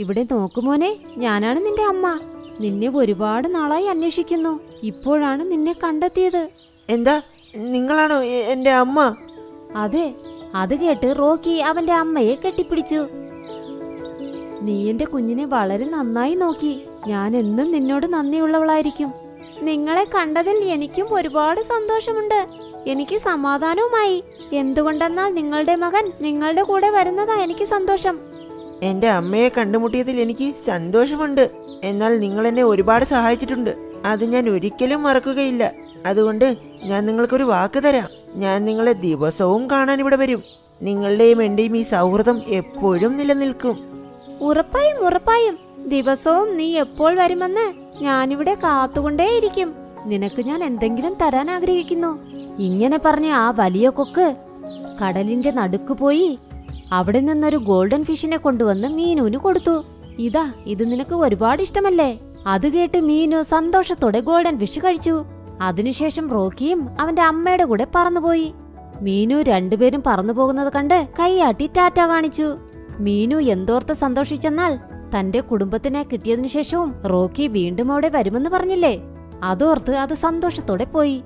ഇവിടെ നോക്കുമോനെ ഞാനാണ് നിന്റെ അമ്മ. നിന്നെ ഒരുപാട് നാളായി അന്വേഷിക്കുന്നു. ഇപ്പോഴാണ് നിന്നെ കണ്ടെത്തിയത്. എന്താ? നിങ്ങളാണോ എന്റെ അമ്മ? അതെ അത് കേട്ട് റോക്കി അവന്റെ അമ്മയെ കെട്ടിപ്പിടിച്ചു. നീ എന്റെ കുഞ്ഞിനെ വളരെ നന്നായി നോക്കി. ഞാൻ എന്നും നിന്നോട് നന്ദിയുള്ളവളായിരിക്കും. നിങ്ങളെ കണ്ടതിൽ എനിക്കും ഒരുപാട് സന്തോഷമുണ്ട്. എനിക്ക് സമാധാനവുമായി. എന്തുകൊണ്ടെന്നാൽ നിങ്ങളുടെ മകൻ നിങ്ങളുടെ കൂടെ വരുന്നതാ എനിക്ക് സന്തോഷം. എന്റെ അമ്മയെ കണ്ടുമുട്ടിയതിൽ എനിക്ക് സന്തോഷമുണ്ട്. എന്നാൽ നിങ്ങൾ എന്നെ ഒരുപാട് സഹായിച്ചിട്ടുണ്ട്. അത് ഞാൻ ഒരിക്കലും മറക്കുകയില്ല. അതുകൊണ്ട് ഞാൻ നിങ്ങൾക്കൊരു വാക്ക് തരാം. ഞാൻ നിങ്ങളെ ദിവസവും കാണാൻ ഇവിടെ വരും. നിങ്ങളുടെയും എന്റെയും ഈ സൗഹൃദം എപ്പോഴും നിലനിൽക്കും. ഉറപ്പായും ഉറപ്പായും. ദിവസവും നീ എപ്പോൾ വരുമെന്ന് ഞാനിവിടെ കാത്തുകൊണ്ടേയിരിക്കും. നിനക്ക് ഞാൻ എന്തെങ്കിലും തരാൻ ആഗ്രഹിക്കുന്നു. ഇങ്ങനെ പറഞ്ഞ ആ വലിയ കൊക്ക് കടലിന്റെ നടുക്ക് പോയി അവിടെ നിന്നൊരു ഗോൾഡൻ ഫിഷിനെ കൊണ്ടുവന്ന് മീനുവിന് കൊടുത്തു. ഇതാ ഇത് നിനക്ക് ഒരുപാട് ഇഷ്ടമല്ലേ? അത് കേട്ട് മീനു സന്തോഷത്തോടെ ഗോൾഡൻ ഫിഷ് കഴിച്ചു. അതിനുശേഷം റോക്കിയും അവന്റെ അമ്മയുടെ കൂടെ പറന്നുപോയി. മീനു രണ്ടുപേരും പറന്നു പോകുന്നത് കണ്ട് കൈയാട്ടി ടാറ്റ കാണിച്ചു. മീനു എന്തോർത്ത് സന്തോഷിച്ചെന്നാൽ തന്റെ കുടുംബത്തിനെ കിട്ടിയതിനു ശേഷവും റോക്കി വീണ്ടും അവിടെ വരുമെന്ന് പറഞ്ഞില്ലേ? അതോർത്ത് അത് സന്തോഷത്തോടെ പോയി.